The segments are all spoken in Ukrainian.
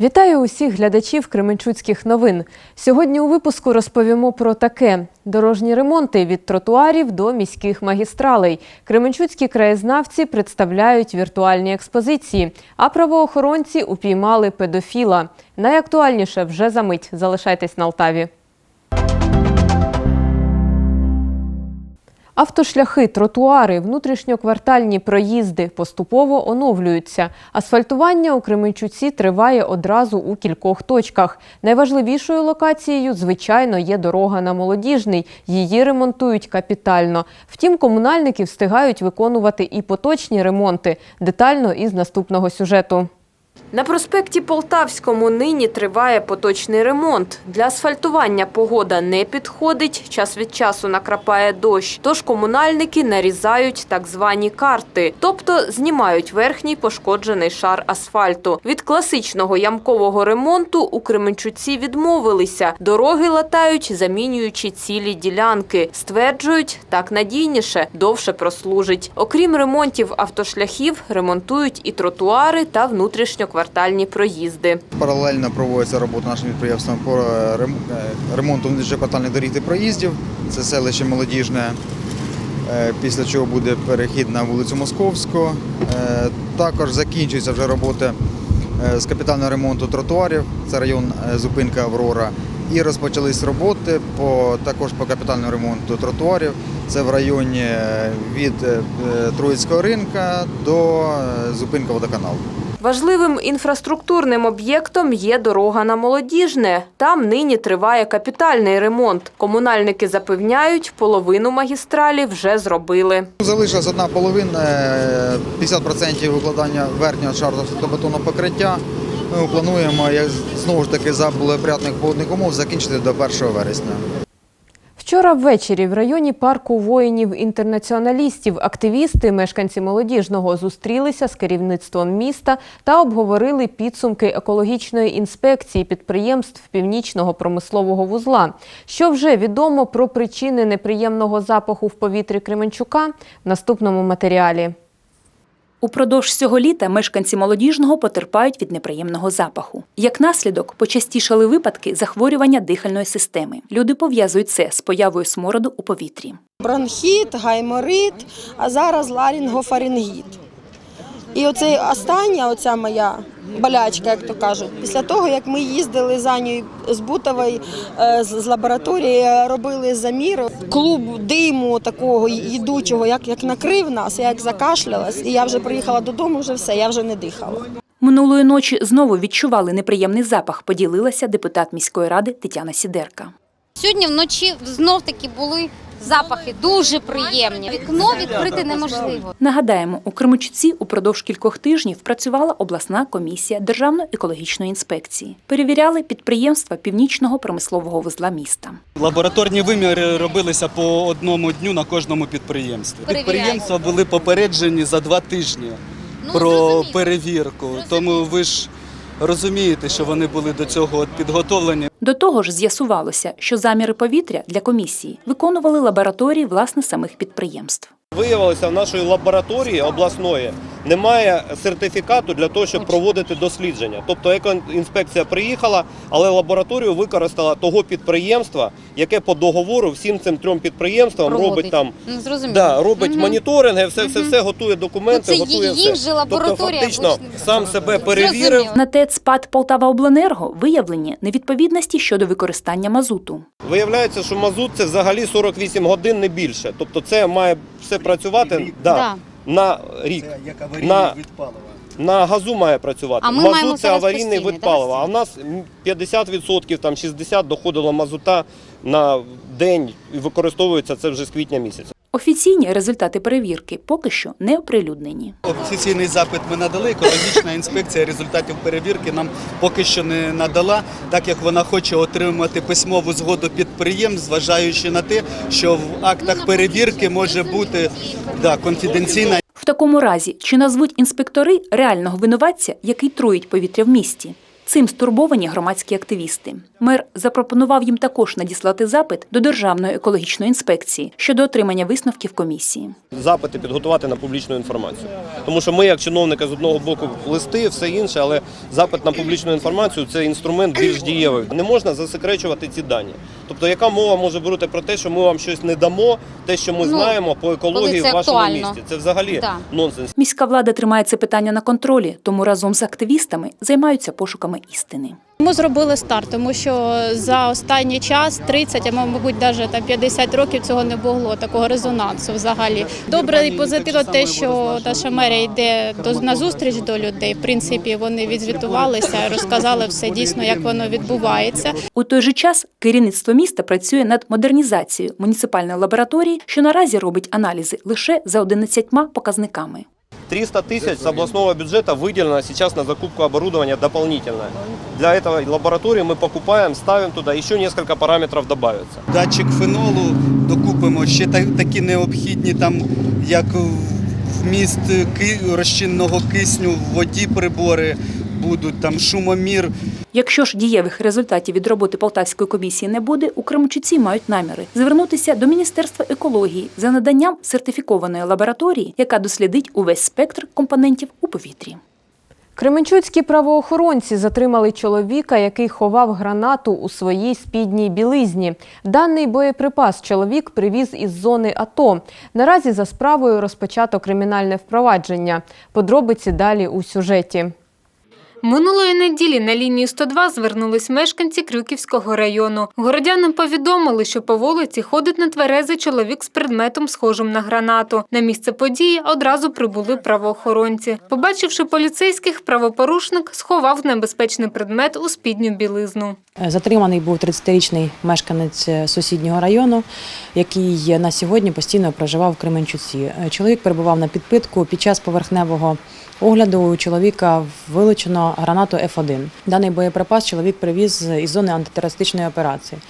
Вітаю усіх глядачів Кременчуцьких новин. Сьогодні у випуску розповімо про таке: дорожні ремонти від тротуарів до міських магістралей. Кременчуцькі краєзнавці представляють віртуальні експозиції, а правоохоронці упіймали педофіла. Найактуальніше вже за мить. Залишайтесь на Алтаві. Автошляхи, тротуари, внутрішньоквартальні проїзди поступово оновлюються. Асфальтування у Кременчуці триває одразу у кількох точках. Найважливішою локацією, звичайно, є дорога на Молодіжний. Її ремонтують капітально. Втім, комунальники встигають виконувати і поточні ремонти. Детально із наступного сюжету. На проспекті Полтавському нині триває поточний ремонт. Для асфальтування погода не підходить, час від часу накрапає дощ, тож комунальники нарізають так звані карти, тобто знімають верхній пошкоджений шар асфальту. Від класичного ямкового ремонту у Кременчуці відмовилися. Дороги латають, замінюючи цілі ділянки. Стверджують, так надійніше, довше прослужить. Окрім ремонтів автошляхів, ремонтують і тротуари та внутрішньоквартальні проїзди. Паралельно проводиться робота нашим підприємством по е, ремонту внутрішньоквартальних доріг та проїздів. Це селище Молодіжне, е, після чого буде перехід на вулицю Московську. Е, Також закінчується вже роботи е, з капітального ремонту тротуарів, це район зупинка Аврора. І розпочались роботи по, також по капітальному ремонту тротуарів. Це в районі від Троїцького ринка до зупинка водоканалу. Важливим інфраструктурним об'єктом є дорога на Молодіжне. Там нині триває капітальний ремонт. Комунальники запевняють, половину магістралі вже зробили. Залишилась одна половина, е, 50% викладання верхнього шару бетонного покриття. Ми плануємо, знову ж таки за благоприятних погодних умов, закінчити до 1 вересня. Вчора ввечері в районі парку воїнів-інтернаціоналістів активісти, мешканці молодіжного, зустрілися з керівництвом міста та обговорили підсумки екологічної інспекції підприємств північного промислового вузла. Що вже відомо про причини неприємного запаху в повітрі Кременчука в наступному матеріалі. Упродовж цього літа мешканці молодіжного потерпають від неприємного запаху. Як наслідок, почастішали випадки захворювання дихальної системи. Люди пов'язують це з появою смороду у повітрі. бронхіт, гайморит, а зараз ларінгофарингіт. І оце остання, оця моя болячка, як то кажуть, після того, як ми їздили за нею з Бутової, е, з лабораторії, робили замір, клуб диму такого їдучого, як, як накрив нас, я як закашлялась, і я вже приїхала додому, вже все, я вже не дихала. Минулої ночі знову відчували неприємний запах, поділилася депутат міської ради Тетяна Сідерка. Сьогодні вночі знов таки були запахи дуже приємні. Вікно відкрити неможливо. Нагадаємо, у Кременчуці упродовж кількох тижнів працювала обласна комісія Державної екологічної інспекції. Перевіряли підприємства північного промислового вузла міста. Лабораторні виміри робилися по одному дню на кожному підприємстві. Підприємства були попереджені за два тижні Ну, про зрозуміло. перевірку. Тому ви ж розумієте, що вони були до цього підготовлені. До того ж, з'ясувалося, що заміри повітря для комісії виконували лабораторії власне самих підприємств. Виявилося, в нашої лабораторії обласної немає сертифікату для того, щоб проводити дослідження. Тобто екоінспекція приїхала, але лабораторію використала того підприємства, яке по договору всім цим трьом підприємствам робить там Ну, зрозуміло. да, робить Мгм. моніторинги, все, все, все готує документи, Ну, це готує їх все. же лабораторія, Тобто, фактично, сам себе перевірив. Зрозуміло. На ТЕЦ ПАД Полтава-Обленерго виявлені невідповідності щодо використання мазуту. Виявляється, що мазут це взагалі 48 годин, не більше. Тобто це має все працювати да, Да. На рік. як На- На газу має працювати. А ми Мазут маємо це аварійний вид да, палива. А в нас м, 50%, там 60% доходило мазута на день і використовується це вже з квітня місяця. Офіційні результати перевірки поки що не оприлюднені. Офіційний запит ми надали. Екологічна інспекція результатів перевірки нам поки що не надала, так як вона хоче отримати письмову згоду підприємств, зважаючи на те, що в актах перевірки може бути да, конфіденційна В такому разі, чи назвуть інспектори реального винуватця, який труїть повітря в місті? Цим стурбовані громадські активісти. Мер запропонував їм також надіслати запит до Державної екологічної інспекції щодо отримання висновків комісії. запити підготувати на публічну інформацію. Тому що ми, як чиновники, з одного боку листи, все інше, але запит на публічну інформацію це інструмент більш дієвий. Не можна засекречувати ці дані. Тобто, яка мова може бути про те, що ми вам щось не дамо, те, що ми Ну, знаємо по екології в вашому актуально. місті. Це взагалі Да. нонсенс. Міська влада тримає це питання на контролі, тому разом з активістами займаються пошуками істини. Ми зробили старт, тому що за останній час 30, а мабуть, навіть там 50 років цього не було такого резонансу взагалі. Добре і позитивно те, що наша мерія йде до на зустріч до людей. В принципі, вони відзвітувалися, розказали все дійсно, як воно відбувається. У той же час керівництво міста працює над модернізацією муніципальної лабораторії, що наразі робить аналізи лише за 11 показниками. 300 тысяч с областного бюджета выделено сейчас на закупку оборудования дополнительное. Для этой лаборатории мы покупаем, ставим туда, еще несколько параметров добавится. Датчик фенолу докупимо ще та- такі необхідні, там як вміст ки- розчинного кисню в воді прибори будуть, там шумомір. Якщо ж дієвих результатів від роботи Полтавської комісії не буде, у Кременчуці мають наміри звернутися до Міністерства екології за наданням сертифікованої лабораторії, яка дослідить увесь спектр компонентів у повітрі. Кременчуцькі правоохоронці затримали чоловіка, який ховав гранату у своїй спідній білизні. Даний боєприпас чоловік привіз із зони АТО. Наразі за справою розпочато кримінальне впровадження. Подробиці далі у сюжеті. Минулої неділі на лінію 102 звернулись мешканці Крюківського району. Городянам повідомили, що по вулиці ходить нетверезий чоловік з предметом, схожим на гранату. На місце події одразу прибули правоохоронці. Побачивши поліцейських, правопорушник сховав небезпечний предмет у спідню білизну. Затриманий був 30-річний мешканець е, сусіднього району, який на сьогодні постійно проживав в Кременчуці. Е, Чоловік перебував на підпитку. Під час поверхневого огляду у чоловіка вилучено гранату Ф1. Даний боєприпас чоловік привіз із зони антитерористичної операції.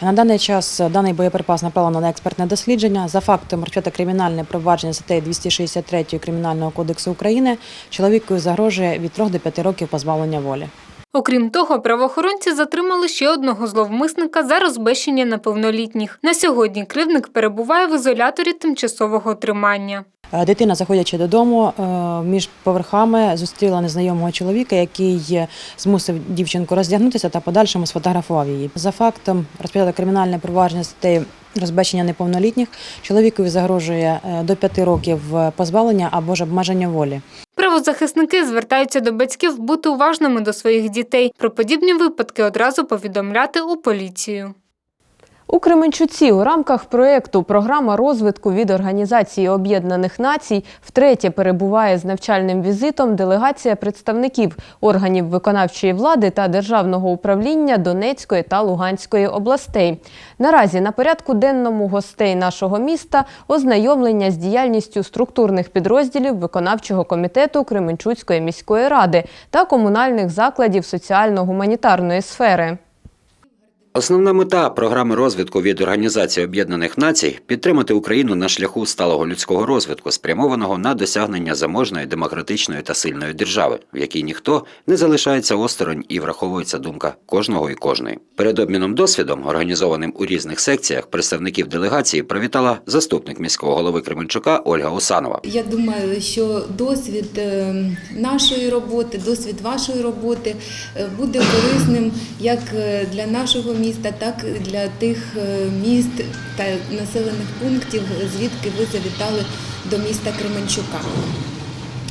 На даний час даний боєприпас направлено на експертне дослідження. За фактом розпочато кримінальне провадження статтею 263 Кримінального кодексу України. Чоловіку загрожує від 3 до 5 років позбавлення волі. Окрім того, правоохоронці затримали ще одного зловмисника за розбещення неповнолітніх. На сьогодні кривдник перебуває в ізоляторі тимчасового тримання. Е, Дитина, заходячи додому, е, між поверхами зустріла незнайомого чоловіка, який змусив дівчинку роздягнутися та подальшому сфотографував її. За фактом розпочато кримінальне провадження статтею розбещення неповнолітніх. Чоловікові загрожує е, до 5 років позбавлення або ж обмеження волі. Правозахисники звертаються до батьків бути уважними до своїх дітей. Про подібні випадки одразу повідомляти у поліцію. У Кременчуці у рамках проєкту Програма розвитку від Організації Об'єднаних Націй втретє перебуває з навчальним візитом делегація представників органів виконавчої влади та державного управління Донецької та Луганської областей. Наразі на порядку денному гостей нашого міста ознайомлення з діяльністю структурних підрозділів виконавчого комітету Кременчуцької міської ради та комунальних закладів соціально-гуманітарної сфери. Основна мета програми розвитку від Організації Об'єднаних Націй підтримати Україну на шляху сталого людського розвитку, спрямованого на досягнення заможної, демократичної та сильної держави, в якій ніхто не залишається осторонь і враховується думка кожного і кожної. Перед обміном досвідом, організованим у різних секціях, представників делегації привітала заступник міського голови Кременчука Ольга Усанова. Я думаю, що досвід е, нашої роботи, досвід вашої роботи е, буде корисним як е, для нашого міста, так і для тих е, міст та населених пунктів, звідки ви завітали до міста Кременчука.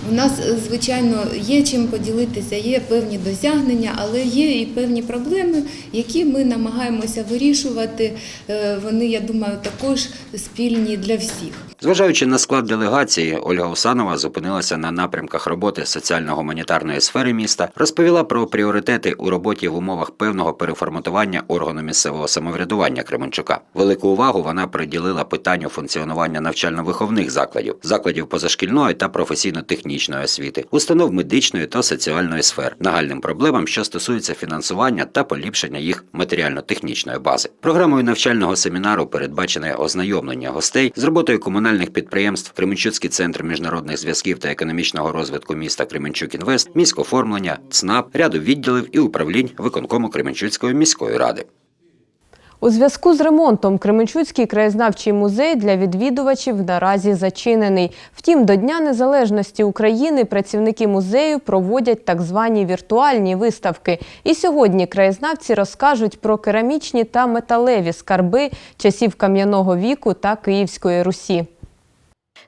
У нас, е, звичайно, є чим поділитися, є певні досягнення, але є і певні проблеми, які ми намагаємося вирішувати. Е, Вони, я думаю, також спільні для всіх. Зважаючи на склад делегації, Ольга Усанова зупинилася на напрямках роботи соціально-гуманітарної сфери міста, розповіла про пріоритети у роботі в умовах певного переформатування органу місцевого самоврядування Кременчука. Велику увагу вона приділила питанню функціонування навчально-виховних закладів, закладів позашкільної та професійно-технічної освіти, установ медичної та соціальної сфер, нагальним проблемам, що стосуються фінансування та поліпшення їх матеріально-технічної бази. Програмою навчального семінару передбачене ознайомлення гостей з роботою комунальних підприємств, Кременчуцький центр міжнародних зв'язків та економічного розвитку міста Кременчук Інвест, міськоформлення, ЦНАП, ряду відділів і управлінь виконкому Кременчуцької міської ради. У зв'язку з ремонтом Кременчуцький краєзнавчий музей для відвідувачів наразі зачинений. Втім, до Дня Незалежності України працівники музею проводять так звані віртуальні виставки. І сьогодні краєзнавці розкажуть про керамічні та металеві скарби часів кам'яного віку та Київської Русі.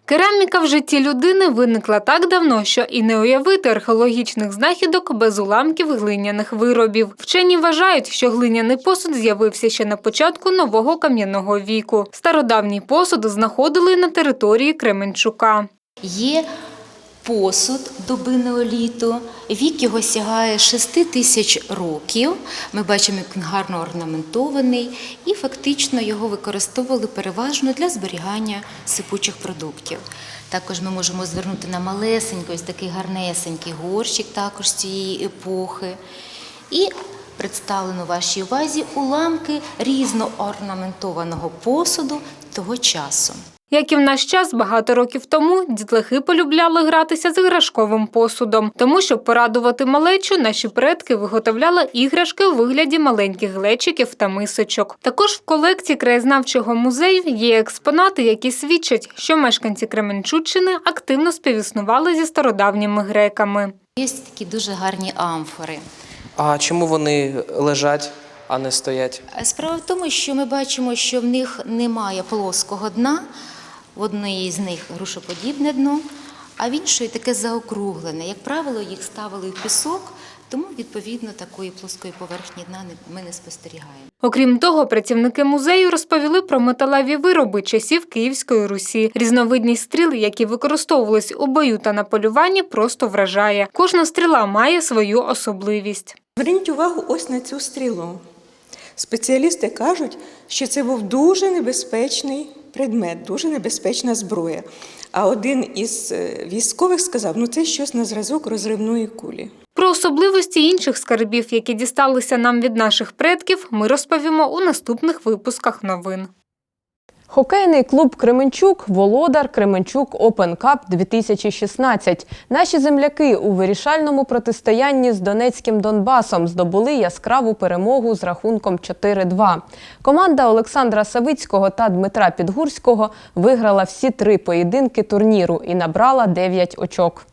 Кераміка в житті людини виникла так давно, що і не уявити археологічних знахідок без уламків глиняних виробів. Вчені вважають, що глиняний посуд з'явився ще на початку нового кам'яного віку. Стародавній посуд знаходили на території Кременчука. Є посуд доби неоліту, вік його сягає 6 тисяч років. Ми бачимо, як він гарно орнаментований, і фактично його використовували переважно для зберігання сипучих продуктів. Також ми можемо звернути на малесенький, ось такий гарнесенький горщик також цієї епохи. І представлено вашій увазі уламки різноорнаментованого посуду того часу. Як і в наш час, багато років тому дітлахи полюбляли гратися з іграшковим посудом, тому щоб порадувати малечу, наші предки виготовляли іграшки у вигляді маленьких глечиків та мисочок. Також в колекції краєзнавчого музею є експонати, які свідчать, що мешканці Кременчуччини активно співіснували зі стародавніми греками. Є такі дуже гарні амфори. А чому вони лежать, а не стоять? Справа в тому, що ми бачимо, що в них немає плоского дна, в однієї з них грушоподібне дно, а в іншої таке заокруглене. Як правило, їх ставили в пісок, тому відповідно такої плоскої поверхні дна не- ми не спостерігаємо. Окрім того, працівники музею розповіли про металеві вироби часів Київської Русі. Різновидність стріл, які використовувались у бою та на полюванні, просто вражає. Кожна стріла має свою особливість. Зверніть увагу ось на цю стрілу. Спеціалісти кажуть, що це був дуже небезпечний предмет, дуже небезпечна зброя. А один із е, військових сказав: ну це щось на зразок розривної кулі. Про особливості інших скарбів, які дісталися нам від наших предків, ми розповімо у наступних випусках новин. Хокейний клуб Кременчук володар Кременчук Open Cup 2016. Наші земляки у вирішальному протистоянні з Донецьким Донбасом здобули яскраву перемогу з рахунком 4-2. Команда Олександра Савицького та Дмитра Підгурського виграла всі три поєдинки турніру і набрала 9 очок.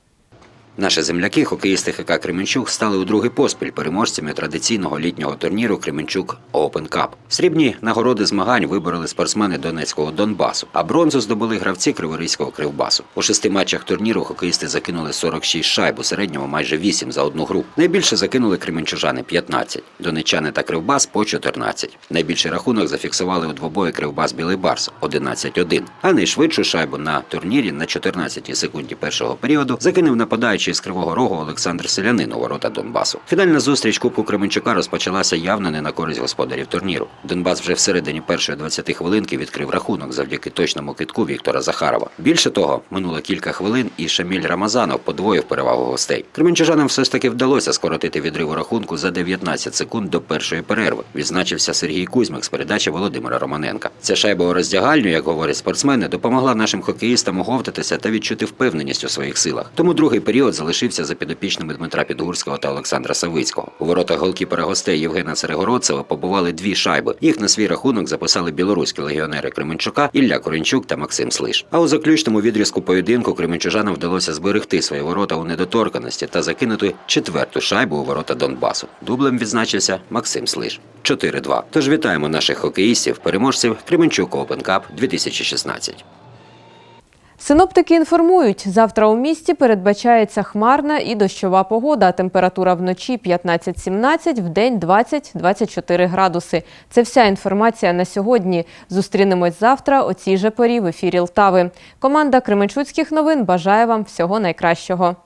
Наші земляки, хокеїсти ХК Кременчук, стали у другий поспіль переможцями традиційного літнього турніру Кременчук Open Cup. Срібні нагороди змагань вибороли спортсмени Донецького Донбасу, а бронзу здобули гравці Криворізького Кривбасу. У шести матчах турніру хокеїсти закинули 46 шайб, у середньому майже 8 за одну гру. Найбільше закинули кременчужани 15, донеччани та Кривбас по 14. Найбільший рахунок зафіксували у двобої Кривбас Білий Барс 11-1. А найшвидшу шайбу на турнірі на 14-й секунді першого періоду закинув нападаючий з Кривого Рогу Олександр Селянин у ворота Донбасу. Фінальна зустріч Кубку Кременчука розпочалася явно не на користь господарів турніру. Донбас вже всередині першої 20 хвилинки відкрив рахунок завдяки точному китку Віктора Захарова. Більше того, минуло кілька хвилин, і Шаміль Рамазанов подвоїв перевагу гостей. Кременчужанам все ж таки вдалося скоротити відрив рахунку за 19 секунд до першої перерви. Відзначився Сергій Кузьмик з передачі Володимира Романенка. Ця шайба у роздягальню, як говорять спортсмени, допомогла нашим хокеїстам оговтатися та відчути впевненість у своїх силах. Тому другий період залишився за підопічними Дмитра Підгурського та Олександра Савицького. У воротах голкіпера гостей Євгена Серегородцева побували дві шайби. Їх на свій рахунок записали білоруські легіонери Кременчука Ілля Коренчук та Максим Слиш. А у заключному відрізку поєдинку кременчужанам вдалося зберегти свої ворота у недоторканості та закинути четверту шайбу у ворота Донбасу. Дублем відзначився Максим Слиш. 4-2. Тож вітаємо наших хокеїстів, переможців Кременчук Open Cup 2016. Синоптики інформують, завтра у місті передбачається хмарна і дощова погода. Температура вночі 15-17, вдень 20-24 градуси. Це вся інформація на сьогодні. Зустрінемось завтра о цій же порі в ефірі Лтави. Команда Кременчуцьких новин бажає вам всього найкращого.